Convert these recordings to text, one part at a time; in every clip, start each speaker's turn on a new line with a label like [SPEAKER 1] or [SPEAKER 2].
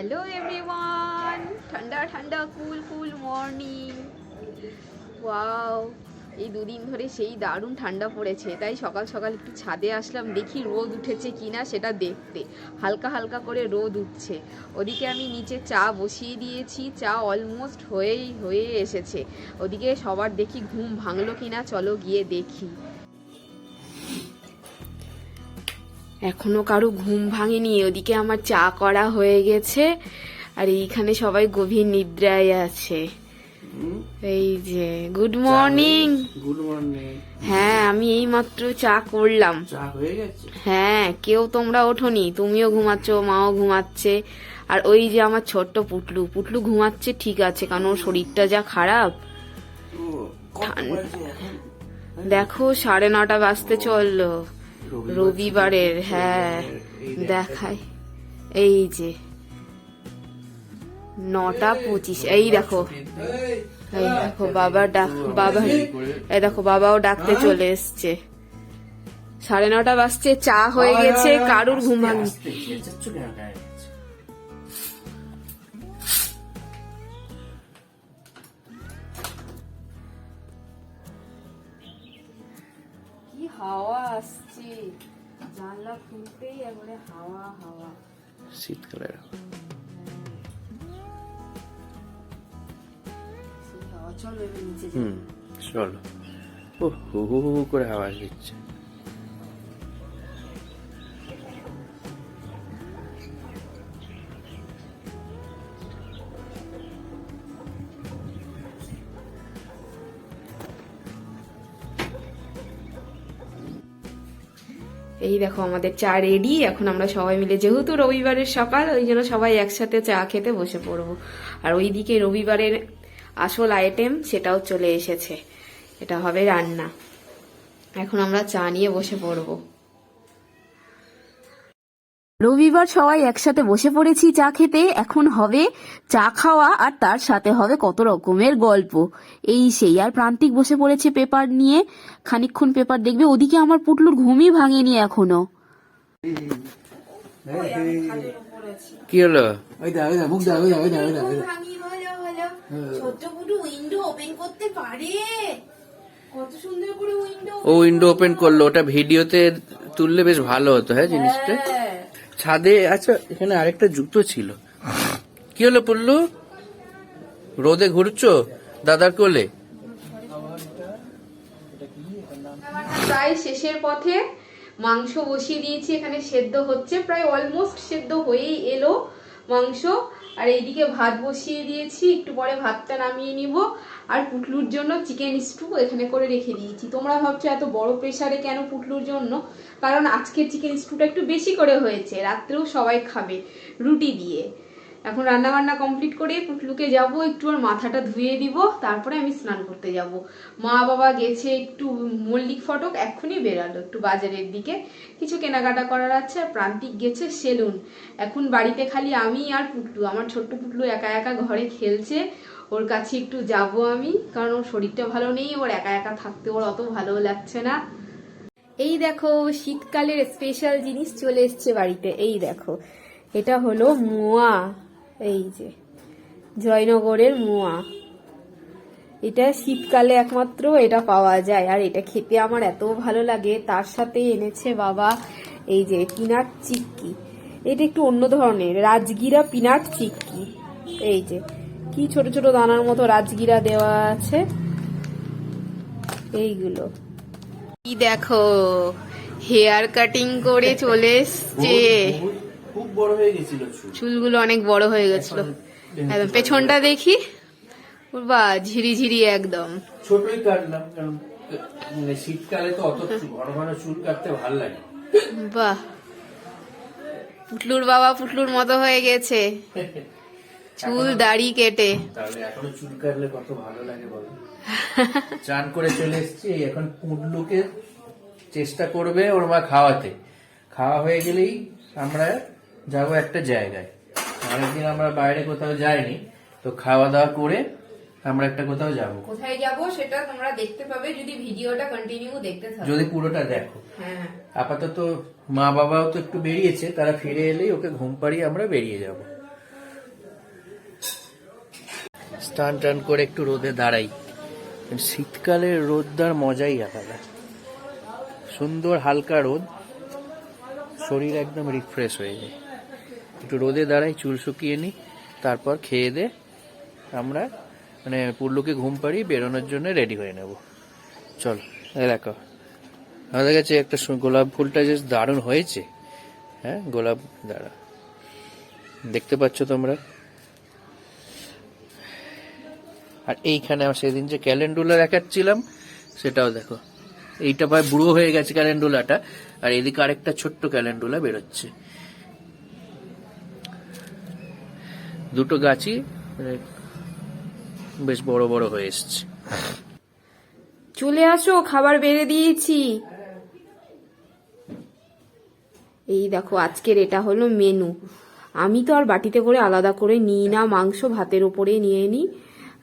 [SPEAKER 1] Hello everyone ঠান্ডা ঠান্ডা কুল কুল morning wow এই দুদিন ধরে সেই দারুণ ঠান্ডা পড়েছে। তাই সকাল সকাল একটু ছাদে আসলাম, দেখি রোদ উঠেছে কি না সেটা দেখতে। হালকা হালকা করে রোদ উঠছে। ওদিকে আমি নিচে চা বসিয়ে দিয়েছি। চা অলমোস্ট হয়েই, হয়ে এসেছে। ওদিকে সবার দেখি ঘুম ভাঙলো কিনা, চলো গিয়ে দেখি। এখনও কারও ঘুম ভাঙেনি ওদিকে আমার চা করা হয়ে গেছে আর এইখানে সবাই গভীর নিদ্রায় আছে। এই যে গুড মর্নিং
[SPEAKER 2] গুড মর্নিং
[SPEAKER 1] হ্যাঁ আমি এই মাত্র চা করলাম।
[SPEAKER 2] চা হয়ে গেছে?
[SPEAKER 1] হ্যাঁ কেউ তোমরা ওঠোনি তুমিও ঘুমাচ্ছ মাও ঘুমাচ্ছে আর ওই যে আমার ছোট্ট পুটলু পুটলু ঘুমাচ্ছে ঠিক আছে কারণ ওর শরীরটা যা খারাপ। দেখো সাড়ে নটা বাজতে চলল। রবিবারের হ্যাঁ
[SPEAKER 2] দেখায়
[SPEAKER 1] দেখাই। এই যে নটা পঁচিশ এই দেখো। এই দেখো বাবা ডাক বাবা এই দেখো বাবাও ডাকতে চলে এসছে। সাড়ে নটা বাজছে চা হয়ে গেছে কারুর ঘুম জানলা খুলতেই একবারে হাওয়া হাওয়া।
[SPEAKER 2] শীতকালের
[SPEAKER 1] চলো নিচে
[SPEAKER 2] চলো। ও হু হু হু করে হাওয়া দিচ্ছে।
[SPEAKER 1] এই দেখো, আমাদের চা রেডি এখন আমরা সবাই মিলে, যেহেতু রবিবারের সকাল, ওই জন্য সবাই একসাথে চা খেতে বসে পড়ব। আর ওইদিকে রবিবারের আসল আইটেম সেটাও চলে এসেছে, এটা হবে রান্না। এখন আমরা চা নিয়ে বসে পড়ব। রবিবার সবাই একসাথে বসে পড়েছি চা খেতে। এখন হবে চা খাওয়া আর তার সাথে হবে কত রকমের গল্প। এই সেই আর প্রান্তিক বসে পড়েছে পেপার নিয়ে। খানিকক্ষণ পেপার দেখবে ওদিকে আমার পুটলুর ঘুমই ভাঙেনি এখনও।
[SPEAKER 2] কি হলো?
[SPEAKER 3] ওই দা ওই দা মুখ দা ওই দা ওই দা ওই দা ওই দা
[SPEAKER 4] ভাঙি হলো হলো ছোট্ট পুটু উইন্ডো ওপেন করতে পারে? কত সুন্দর করে উইন্ডো
[SPEAKER 2] ও উইন্ডো ওপেন করল ওটা ভিডিওতে তুললে বেশ ভালো হতো হ্যাঁ জিনিসটা? ছাদে আচ্ছা এখানে আরেকটা জুতো ছিল। কি হলো পুল্লু? রোদে ঘুরছো? দাদার কোলে?
[SPEAKER 1] প্রায় শেষের পথে মাংস বসিয়ে দিয়েছি, এখানে সেদ্ধ হচ্ছে। প্রায় অলমোস্ট সেদ্ধ হয়েই এলো মাংস। আর এইদিকে ভাত বসিয়ে দিয়েছি, একটু পরে ভাতটা নামিয়ে নিব। আর পুটলুর জন্য চিকেন স্টু এখানে করে রেখে দিয়েছি। তোমরা ভাবছ এত বড় প্রেশারে কেন পুটলুর জন্য? কারণ আজকের চিকেন স্টুটা একটু বেশি করে হয়েছে, রাত্রেও সবাই খাবে রুটি দিয়ে। এখন রান্না বান্না কমপ্লিট করে পুটলুকে যাব, একটু ওর মাথাটা ধুয়ে দিব, তারপরে আমি স্নান করতে যাব। মা বাবা গেছে একটু মল্লিক ফটক, এক্ষুনি বেরালো একটু বাজারের দিকে। কিছু কেনাকাটা করার আছে আর প্রান্তিক গেছে সেলুন। এখন বাড়িতে খালি আমি আর পুটলু। আমার ছোট্ট পুটলু একা একা ঘরে খেলছে, ওর কাছে একটু যাব আমি, কারণ ওর শরীরটা ভালো নেই, ওর একা একা থাকতে ওর অত ভালো লাগছে না। এই দেখো, শীতকালের স্পেশাল জিনিস চলে এসছে বাড়িতে। এই দেখো, এটা হলো মোয়া। এই যে, জয়নগরের মোয়া। এটা শীতকালে একমাত্র এটা পাওয়া যায়। আর এটা খেতে আমার এত ভালো লাগে। তার সাথে এনেছে বাবা এই যে পিনাট চিক্কি। এটা একটু অন্য ধরনের। রাজগিরা পিনাট চিক্কি। এই যে, কি ছোট ছোট দানার মতো রাজগিরা দেওয়া আছে। এইগুলো। কি দেখো, হেয়ার কাটিং করে চলে এসছে।
[SPEAKER 2] বড় হয়ে গেছিল
[SPEAKER 1] চুলগুলো অনেক বড় হয়ে গেছিল। পেছনটা দেখি। বা ঝিরি ঝিরি একদম।
[SPEAKER 2] ছোটই কাটলাম কারণ মানে শীতকালে তো অত ঘন ঘন চুল কাটতে ভালো লাগে।
[SPEAKER 1] বাহ। পুটলুর বাবা পুটলুর মতো হয়ে গেছে। চুল দাড়ি কেটে।
[SPEAKER 2] তাহলে এখনও চুল কাটলে কত ভালো লাগে বলো। চান করে চলে এসেছি এখন পুডলুকে চেষ্টা করবে ওর মা খাওয়াতে। খাওয়া হয়ে গেলেই আমরা যাব একটা জায়গায়। অনেকদিন আমরা বাইরে কোথাও যাইনি তো খাওয়া দাওয়া করে আমরা একটা কোথাও যাব।
[SPEAKER 1] কোথায় যাব সেটা তোমরা দেখতে পাবে যদি ভিডিওটা কন্টিনিউ দেখতে থাকো।
[SPEAKER 2] যদি পুরোটা দেখো।
[SPEAKER 1] হ্যাঁ
[SPEAKER 2] আপাতত মা বাবাও তো একটু বেরিয়েছে তারা ফিরে এলেই ওকে ঘুম পাড়িয়ে আমরা বেরিয়ে যাব। স্নান টান করে একটু রোদে দাঁড়াই। শীতকালের রোদদার মজাই আলাদা। সুন্দর হালকা রোদ শরীর একদম রিফ্রেশ হয়ে যায়। একটু রোদে দাঁড়াই, চুল শুকিয়ে নিই, তারপর খেয়ে দে, আমরা মানে পুল্লুকে ঘুম পাড়িয়ে বেরোনোর জন্য রেডি হয়ে নেব। চল দেখো, আমাদের কাছে একটা গোলাপ ফুলটা যে দারুণ হয়েছে। হ্যাঁ গোলাপ, দাঁড়া, দেখতে পাচ্ছ তোমরা? আর এইখানে আমার সেদিন যে ক্যালেন্ডুলা দেখাচ্ছিলাম, সেটাও দেখো। এইটা প্রায় বুড়ো হয়ে গেছে ক্যালেন্ডুলাটা আর এদিকে আরেকটা ছোট্ট ক্যালেন্ডুলা বেরোচ্ছে। দুটো গাছই মানে বেশ বড় বড় হয়ে এসছে।
[SPEAKER 1] চলে আসো খাবার বেড়ে দিয়েছি। এই দেখো আজকের এটা হলো মেনু। আমি তো আর বাটিতে করে আলাদা করে নিই না মাংস ভাতের ওপরে নিয়ে নিই।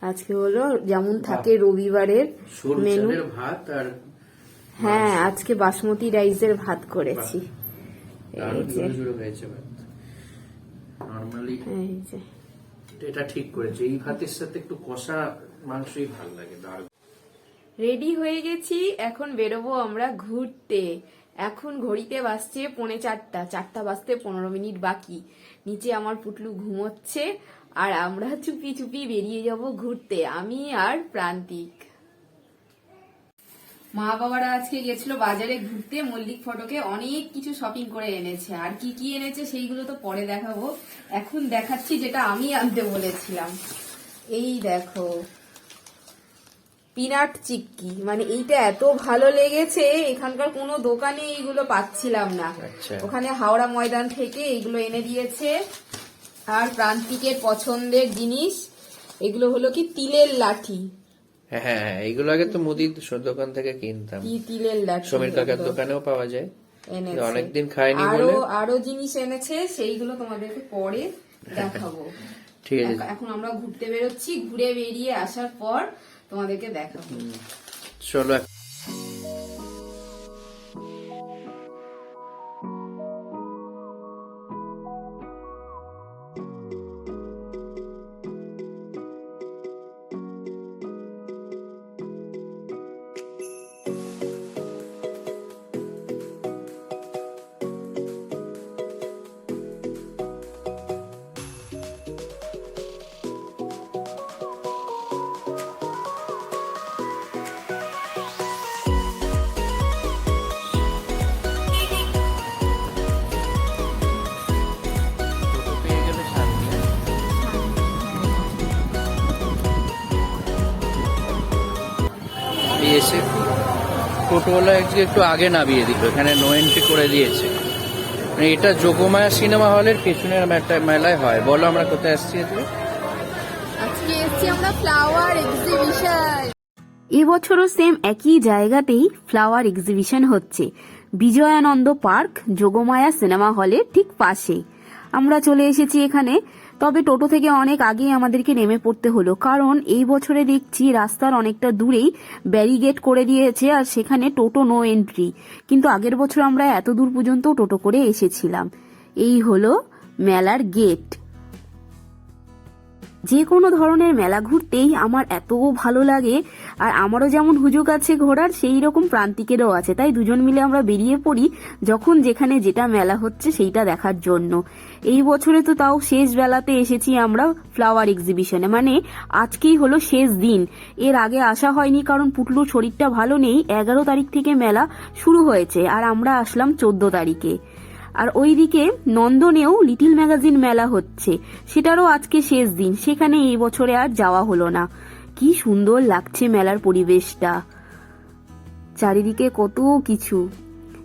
[SPEAKER 1] আজকে হলো যেমন থাকে রবিবারের মেনু।
[SPEAKER 2] ভাত আর
[SPEAKER 1] হ্যাঁ আজকে বাসমতি রাইসের ভাত করেছি। এই যে।
[SPEAKER 2] এটা ঠিক করেছে। এই ভাতের সাথে একটু কষা মাংসই ভালো লাগে
[SPEAKER 1] রেডি হয়ে গেছি, এখন বেরোবো আমরা ঘুরতে। এখন ঘড়িতে বাজছে পৌনে চারটা চারটা বাজতে পনেরো মিনিট বাকি। নিচে আমার পুটলু ঘুমোচ্ছে, আর আমরা চুপি চুপি বেরিয়ে যাব ঘুরতে। আমি আর প্রান্তিক। মা বাবারা আজকে গেছিল বাজারে ঘুরতে মল্লিক ফটোকে অনেক কিছু শপিং করে এনেছে। আর কি কি এনেছে সেইগুলো তো পরে দেখাবো। এখন দেখাচ্ছি যেটা আমি আনতে বলেছিলাম। এই দেখো পিনাট চিক্কি মানে এইটা এত ভালো লেগেছে এখানকার কোনো দোকানে এইগুলো পাচ্ছিলাম না।
[SPEAKER 2] আচ্ছা।
[SPEAKER 1] ওখানে হাওড়া ময়দান থেকে এইগুলো এনে দিয়েছে। আর প্রান্তিকের পছন্দের জিনিস এগুলো হলো কি তিলের লাঠি।
[SPEAKER 2] হ্যাঁ হ্যাঁ হ্যাঁ, এইগুলো আগে তো মুদির দোকান থেকে কিনতাম।
[SPEAKER 1] তিলের লাড্ডু
[SPEAKER 2] সমীর কাকার দোকানেও পাওয়া যায়। অনেকদিন খাইনি
[SPEAKER 1] আরও
[SPEAKER 2] বলে।
[SPEAKER 1] আরও জিনিস এনেছে সেইগুলো তোমাদেরকে পরে দেখাবো।
[SPEAKER 2] ঠিক আছে।
[SPEAKER 1] এখন আমরা ঘুরতে বেরোচ্ছি ঘুরে বেরিয়ে আসার পর তোমাদেরকে দেখাবো।
[SPEAKER 2] চলো টোটোওয়ালা আজকে একটু আগে নামিয়ে দিল এখানে নো এন্ট্রি করে দিয়েছে। মানে এটা যোগমায়া সিনেমা হলের পেছনের একটা মেলায় হয়। বলো আমরা কোথায় আসছি আজকে
[SPEAKER 1] আজকে এসছি আমরা ফ্লাওয়ার এক্সিবিশন
[SPEAKER 5] এবছরও সেম একই জায়গাতেই ফ্লাওয়ার এক্সিবিশন হচ্ছে। বিজয়ানন্দ পার্ক যোগমায়া সিনেমা হলের ঠিক পাশে আমরা চলে এসেছি এখানে। তবে টোটো থেকে অনেক আগেই আমাদেরকে নেমে পড়তে হলো। কারণ এই বছরে দেখছি রাস্তার অনেকটা দূরেই ব্যারিগেট করে দিয়েছে আর সেখানে টোটো নো এন্ট্রি। কিন্তু আগের বছর আমরা এত দূর পর্যন্ত টোটো করে এসেছিলাম। এই হলো মেলার গেট। যে কোনো ধরনের মেলা ঘুরতেই আমার এত ভালো লাগে, আর আমারও যেমন হুজুক আছে ঘোরার, সেই রকম প্রান্তিকেরও আছে। তাই দুজন মিলে আমরা বেরিয়ে পড়ি যখন যেখানে যেটা মেলা হচ্ছে সেইটা দেখার জন্য। এই বছরে তো তাও শেষ বেলাতে এসেছি আমরা ফ্লাওয়ার এক্সিবিশনে। মানে আজকেই হলো শেষ দিন। এর আগে আসা হয়নি কারণ পুটলুর শরীরটা ভালো নেই। এগারো তারিখ থেকে মেলা শুরু হয়েছে, আর আমরা আসলাম চোদ্দ তারিখে। আর ওইদিকে নন্দনেও লিটিল ম্যাগাজিন মেলা হচ্ছে। সেটারও আজকে শেষ দিন, সেখানে এই বছরে আর যাওয়া হলো না। কি সুন্দর লাগছে মেলার পরিবেশটা। চারিদিকে কত কিছু।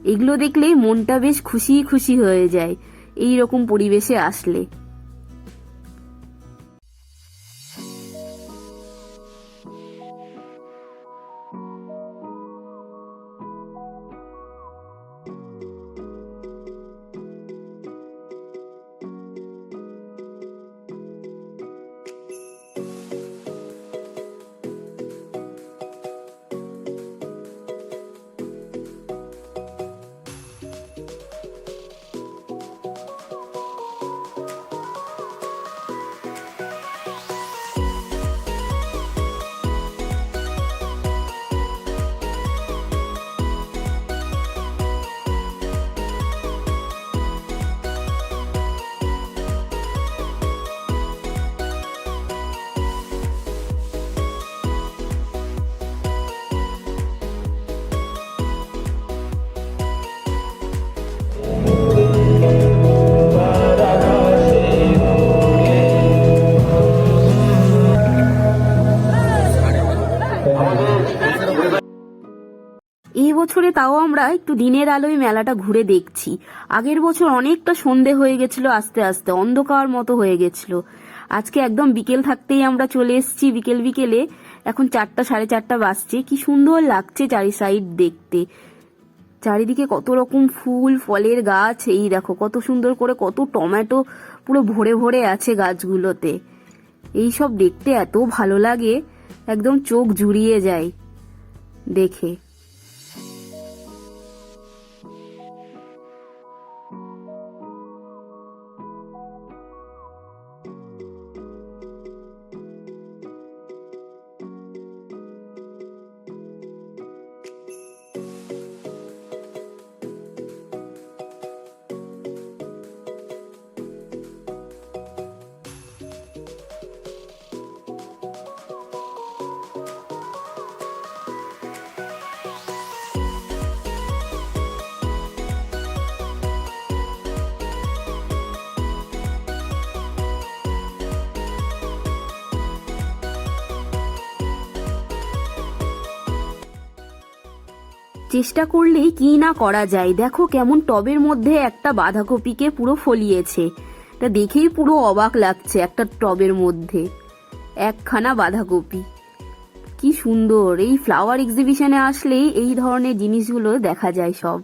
[SPEAKER 5] এগুলো দেখলে মনটা বেশ খুশি খুশি হয়ে যায় এই রকম পরিবেশে আসলে। তাও আমরা একটু দিনের আলোয় মেলাটা ঘুরে দেখছি। আগের বছর অনেকটা সন্ধে হয়ে গেছিল আস্তে আস্তে, অন্ধকার মতো হয়ে গেছিল। আজকে একদম বিকেল থাকতেই আমরা চলে এসেছি বিকেল বিকেলে। এখন চারটা, সাড়ে চারটা বাজছে। কি সুন্দর লাগছে চারি সাইড দেখতে। চারিদিকে কত রকম ফুল, ফলের গাছ, এই দেখো কত সুন্দর করে কত টমেটো পুরো ভরে ভরে আছে গাছগুলোতে। এই সব দেখতে এত ভালো লাগে, একদম চোখ জুড়িয়ে যায় দেখে। চেষ্টা করলেই কি না করা যায়। দেখো কেমন টবের মধ্যে একটা বাঁধাকপিকে পুরো ফলিয়েছে। এটা দেখেই পুরো অবাক লাগছে একটা টবের মধ্যে। একখানা বাঁধাকপি। কি সুন্দর, এই ফ্লাওয়ার এক্সিবিশনে আসলেই এই ধরনের জিনিসগুলো দেখা যায় সব।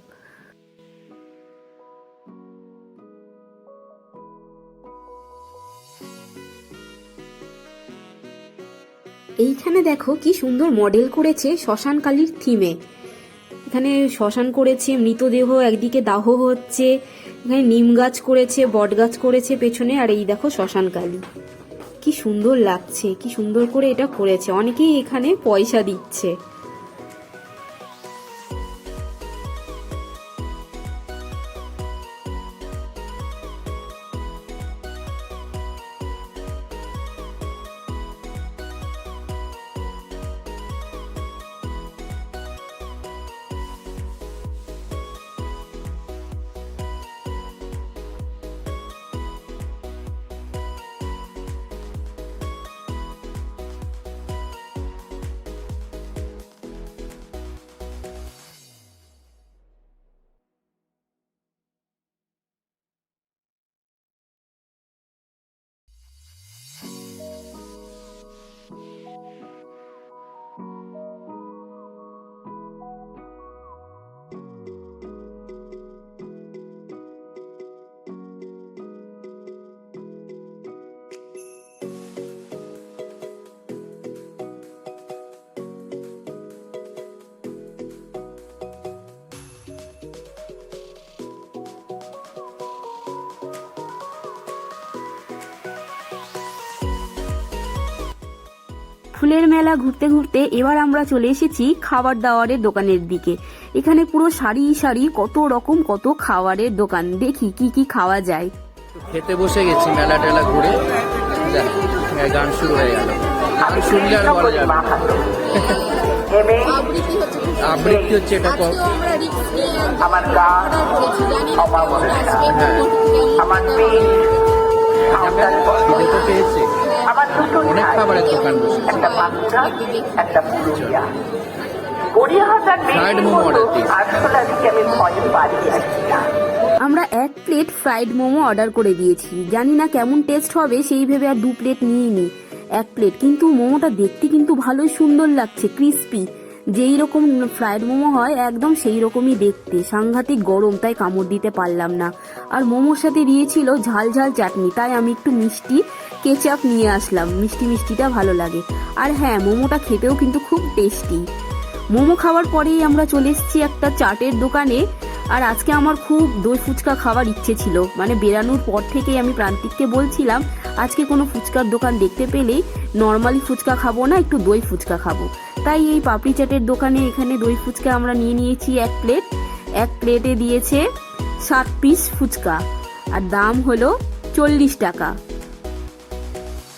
[SPEAKER 5] এইখানে দেখো কি সুন্দর মডেল করেছে শ্মশান কালীর থিমে। এখানে শ্মশান করেছে, মৃতদেহ, একদিকে দাহ হচ্ছে, এখানে নিম গাছ করেছে, বট গাছ করেছে পেছনে, আর এই দেখো শ্মশান কালী। কি সুন্দর লাগছে, কি সুন্দর করে এটা করেছে। অনেকেই এখানে পয়সা দিচ্ছে। ফুলের মেলা ঘুরতে ঘুরতে এবার আমরা চলে এসেছি খাবার দাওয়ারের দোকানের দিকে। এখানে পুরো সারি সারি কত রকম কত খাবারের দোকান। দেখি কি কি খাওয়া যায়।
[SPEAKER 2] খেতে বসে গেছি মেলা টেলা ঘুরে। গান শুরু হয়ে গেল। গান শুনলে আর বলা যাবে
[SPEAKER 1] আবৃত্তি হচ্ছে
[SPEAKER 2] এটা কম।
[SPEAKER 1] আমরা
[SPEAKER 2] হ্যাঁ। তো পেয়েছে।
[SPEAKER 6] আমার দুটো
[SPEAKER 2] অনেক খাবারের দোকান বসেছে। দিয়েছি।
[SPEAKER 5] আমরা এক প্লেট ফ্রাইড মোমো অর্ডার করে দিয়েছি। জানি না কেমন টেস্ট হবে সেই ভেবে আর দু প্লেট নিয়ে নি এক প্লেট কিন্তু মোমোটা দেখতে কিন্তু ভালোই সুন্দর লাগছে ক্রিস্পি যেই রকম ফ্রায়েড মোমো হয়, একদম সেই রকমই দেখতে। সাংঘাতিক গরম, তাই কামড় দিতে পারলাম না। আর মোমোর সাথে দিয়েছিল ঝাল ঝাল চাটনি, তাই আমি একটু মিষ্টি কেচাপ নিয়ে আসলাম। মিষ্টি মিষ্টিটা ভালো লাগে। আর হ্যাঁ মোমোটা খেতেও কিন্তু খুব টেস্টি মোমো খাওয়ার পরেই আমরা চলে এসেছি একটা চাটের দোকানে। আর আজকে আমার খুব দই ফুচকা খাওয়ার ইচ্ছে ছিল। মানে বেরানোর পর থেকেই আমি প্রান্তিককে বলছিলাম, আজকে কোনো ফুচকার দোকান দেখতে পেলেই নর্মালি ফুচকা খাব না, একটু দই ফুচকা খাব। তাই এই পাপড়ি চাটের দোকানে এখানে দই ফুচকা আমরা নিয়ে নিয়েছি এক প্লেট। এক প্লেটে দিয়েছে সাত পিস ফুচকা, আর দাম হলো চল্লিশ টাকা।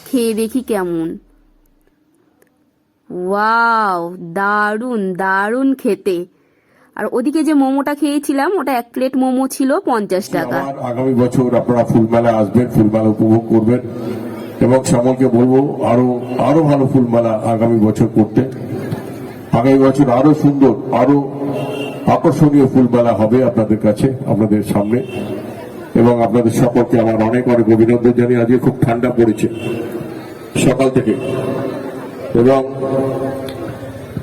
[SPEAKER 5] খেয়ে দেখি কেমন। ওয়াও দারুণ দারুণ খেতে। আর ওদিকে যে মোমোটা খেয়েছিলাম ওটা এক প্লেট মোমো ছিল পঞ্চাশ টাকা।
[SPEAKER 7] আগামী বছর আপনারা ফুলমেলা আসবেন ফুলমেলা উপভোগ করবেন এবং শ্যামলকে বলব আরও আরও ভালো ফুলমেলা আগামী বছর করতে। আগামী বছর আরও সুন্দর আরও আকর্ষণীয় ফুলমেলা হবে আপনাদের কাছে আপনাদের সামনে। এবং আপনাদের সকলকে আমার অনেক অনেক অভিনন্দন জানিয়ে আজকে খুব ঠান্ডা পড়েছে সকাল থেকে। এবং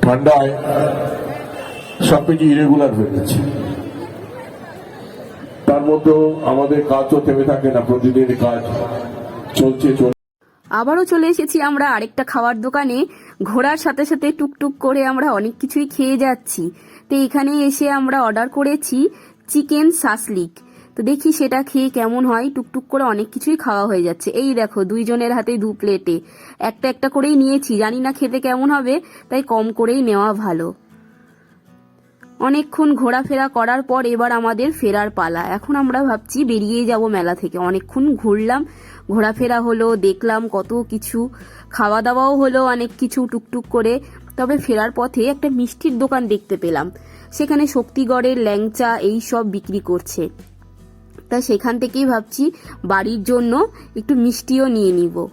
[SPEAKER 7] ঠান্ডায় সবকিছু ইরেগুলার হয়ে গেছে। তার মধ্যেও আমাদের কাজও থেমে থাকে না প্রতিদিন কাজ চলছে চলছে।
[SPEAKER 5] আবারও চলে এসেছি আমরা আরেকটা খাওয়ার দোকানে। ঘোরার সাথে সাথে টুকটুক করে আমরা অনেক কিছুই খেয়ে যাচ্ছি। তো এখানে এসে আমরা অর্ডার করেছি চিকেন সাসলিক তো দেখি সেটা খেয়ে কেমন হয়, টুকটুক করে অনেক কিছুই খাওয়া হয়ে যাচ্ছে। এই দেখো, দুইজনের হাতে দু প্লেটে। একটা একটা করেই নিয়েছি, জানি না খেতে কেমন হবে, তাই কম করেই নেওয়া ভালো। অনেকক্ষণ ঘোরাফেরা করার পর এবার আমাদের ফেরার পালা। এখন আমরা ভাবছি বেরিয়ে যাব মেলা থেকে। অনেকক্ষণ ঘুরলাম, ঘোরাফেরা হলো, দেখলাম কত কিছু। খাওয়া দাওয়াও হলো, অনেক কিছু টুকটুক করে। তবে ফেরার পথে একটা মিষ্টির দোকান দেখতে পেলাম। সেখানে শক্তিগড়ের ল্যাংচা এই সব বিক্রি করছে। তা সেখান থেকেই ভাবছি বাড়ির জন্য একটু মিষ্টিও নিয়ে নিব।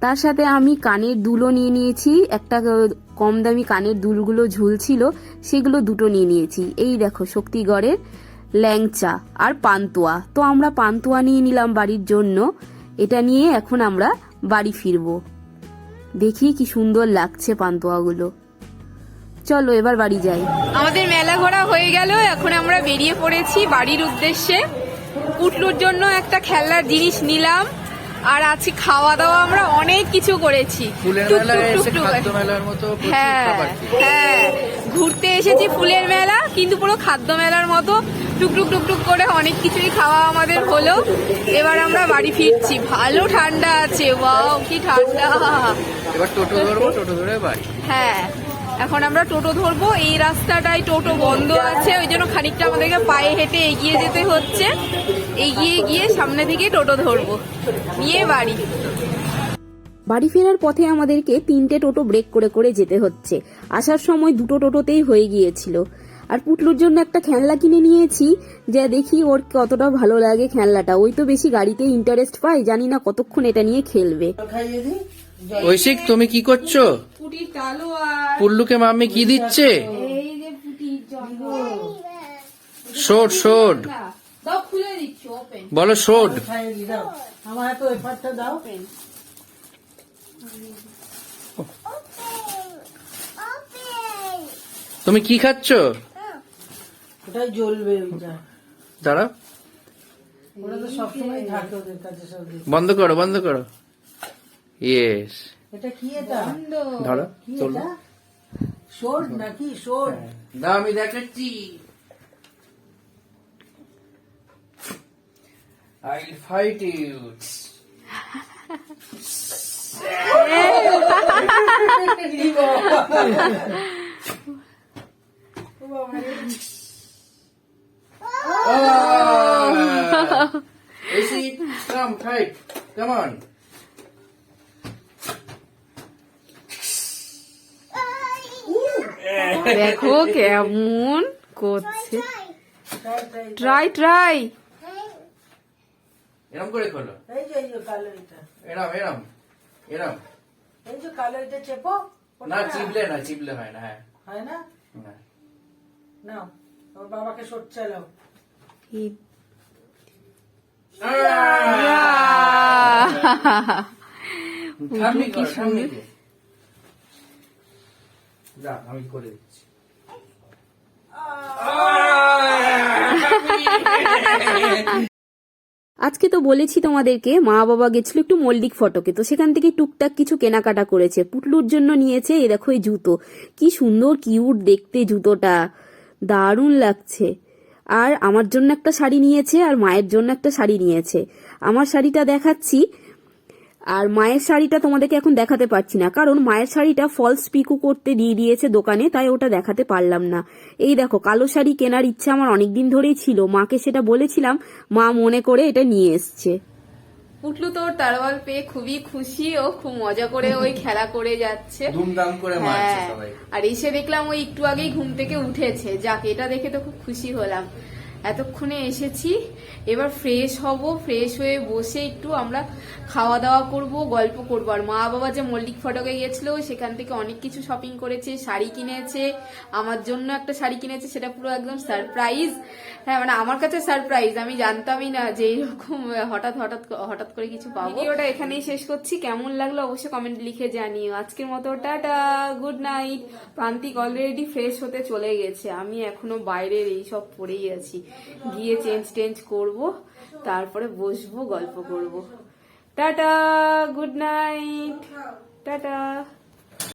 [SPEAKER 5] তার সাথে আমি কানের দুলও নিয়ে নিয়েছি, একটা কম দামি কানের দুলগুলো ঝুলছিল, সেগুলো দুটো নিয়ে নিয়েছি। এই দেখো, শক্তিগড়ের ল্যাংচা আর পান্তুয়া। তো আমরা পান্তুয়া নিয়ে নিলাম বাড়ির জন্য। এটা নিয়ে এখন আমরা বাড়ি ফিরবো। দেখি কি সুন্দর লাগছে পান্তুয়াগুলো। চলো, এবার বাড়ি যাই।
[SPEAKER 1] আমাদের মেলা ঘোরা হয়ে গেল। এখন আমরা বেরিয়ে পড়েছি বাড়ির উদ্দেশ্যে। পুটলুর জন্য একটা খেলনার জিনিস নিলাম। আর আছি খাওয়া দাওয়া আমরা অনেক কিছু করেছি। হ্যাঁ হ্যাঁ ঘুরতে এসেছি ফুলের মেলা কিন্তু পুরো খাদ্য মেলার মতো টুকটুক টুকটুক করে অনেক কিছুই খাওয়া আমাদের হলো। এবার আমরা বাড়ি ফিরছি। ভালো ঠান্ডা আছে ওয়াও কি ঠান্ডা।
[SPEAKER 2] এবার টোটো ধরবো টোটো ধরে বাড়ি।
[SPEAKER 1] হ্যাঁ। এখন আমরা টোটো ধরবো। এই রাস্তাটায় টোটো বন্ধ আছে ওই জন্য খানিকটা আমাদেরকে পায়ে হেঁটে এগিয়ে যেতে হচ্ছে। এগিয়ে গিয়ে সামনে থেকে টোটো ধরবো। নিয়ে বাড়ি।
[SPEAKER 5] বাড়ি ফেরার পথে আমাদেরকে তিনটে টোটো ব্রেক করে করে যেতে হচ্ছে। আসার সময় দুটো টোটোতেই হয়ে গিয়েছিল। আর পুটলুর জন্য একটা খেলনা কিনে নিয়েছি যা দেখি ওর কতটা ভালো লাগে খেলনাটা। ওই তো বেশি গাড়িতে ইন্টারেস্ট পায় জানি না কতক্ষণ এটা নিয়ে খেলবে।
[SPEAKER 2] ঐশিক তুমি কি করছ?
[SPEAKER 1] তালু আর
[SPEAKER 2] পুল্লুকে মাম্মি কি দিচ্ছে?
[SPEAKER 1] এই যে জল
[SPEAKER 2] শোট শোট
[SPEAKER 1] দাও খুলে দিচ্ছি ওপেন
[SPEAKER 2] বলো শোট
[SPEAKER 3] আমার পাটটা দাও।
[SPEAKER 2] তুমি কি খাচ্ছ?
[SPEAKER 3] জ্বলবে ওটা। তো সবসময় থাকে ওদের কাছে সব
[SPEAKER 2] বন্ধ করো বন্ধ করো। ইয়েস
[SPEAKER 3] এটা কি এটা?
[SPEAKER 2] ধরো
[SPEAKER 3] কি এটা? শোর নাকি শোর?
[SPEAKER 2] না আমি দেখাচ্ছি। I fight you come fight. Come on.
[SPEAKER 1] দেখো কেমন করছে। ট্রাই ট্রাই
[SPEAKER 2] এরম করে খোলো।
[SPEAKER 3] এই যে এই কালো এটা
[SPEAKER 2] এরম এরম এরম।
[SPEAKER 3] এই যে কালো এটা চেপো
[SPEAKER 2] না চিবলে না চিবলে হয় না হ্যাঁ।
[SPEAKER 3] হয় না?
[SPEAKER 2] না।
[SPEAKER 3] ওর বাবাকে সোট চালাও
[SPEAKER 2] আমি করে
[SPEAKER 5] আজকে তো বলেছি তোমাদেরকে, মা বাবা গেছিল একটু মল্লিক ফটকে, তো সেখান থেকে টুকটাক কিছু কেনাকাটা করেছে। পুটলুর জন্য নিয়েছে এই দেখো এই জুতো। কি সুন্দর কিউট দেখতে জুতোটা। দারুণ লাগছে। আর আমার জন্য একটা শাড়ি নিয়েছে, আর মায়ের জন্য একটা শাড়ি নিয়েছে। আমার শাড়িটা দেখাচ্ছি। আর মায়ের শাড়িটা তোমাদেরকে এখন দেখাতে পারছি না কারণ মায়ের শাড়িটা ফলস পিকু করতে দিয়ে দিয়েছে দোকানে তাই ওটা দেখাতে পারলাম না। এই দেখো কালো শাড়ি কেনার ইচ্ছা আমার অনেকদিন ধরেই ছিল মাকে সেটা বলেছিলাম মা মনে করে এটা নিয়ে এসছে।
[SPEAKER 1] পুটলু তোর তারওয়াল পেয়ে খুবই খুশি ও খুব মজা করে ওই খেলা করে যাচ্ছে।
[SPEAKER 2] ধুমধাম করে মারছে
[SPEAKER 1] হ্যাঁ
[SPEAKER 2] সবাই
[SPEAKER 1] আর এসে দেখলাম ওই একটু আগেই ঘুম থেকে উঠেছে যাক এটা দেখে তো খুব খুশি হলাম। এতক্ষণে এসেছি। এবার ফ্রেশ হব ফ্রেশ হয়ে বসে একটু আমরা খাওয়া দাওয়া করব, গল্প করব। আর মা বাবা যে মল্লিক ফটকে গিয়েছিল, সেখান থেকে অনেক কিছু শপিং করেছে, শাড়ি কিনেছে। আমার জন্য একটা শাড়ি কিনেছে, সেটা পুরো একদম সারপ্রাইজ হ্যাঁ মানে আমার কাছে সারপ্রাইজ আমি জানতামই না যে এইরকম হঠাৎ হঠাৎ হঠাৎ করে কিছু পাবো। ওটা এখানেই শেষ করছি। কেমন লাগল অবশ্যই কমেন্ট লিখে জানিও। আজকের মতো tata good night Prantik already fresh হতে চলে গেছে। আমি এখনও বাইরের এইসব পরেই আছি। গিয়ে চেঞ্জ টেঞ্জ করব তারপরে বসবো গল্প করব। Tata good night tata.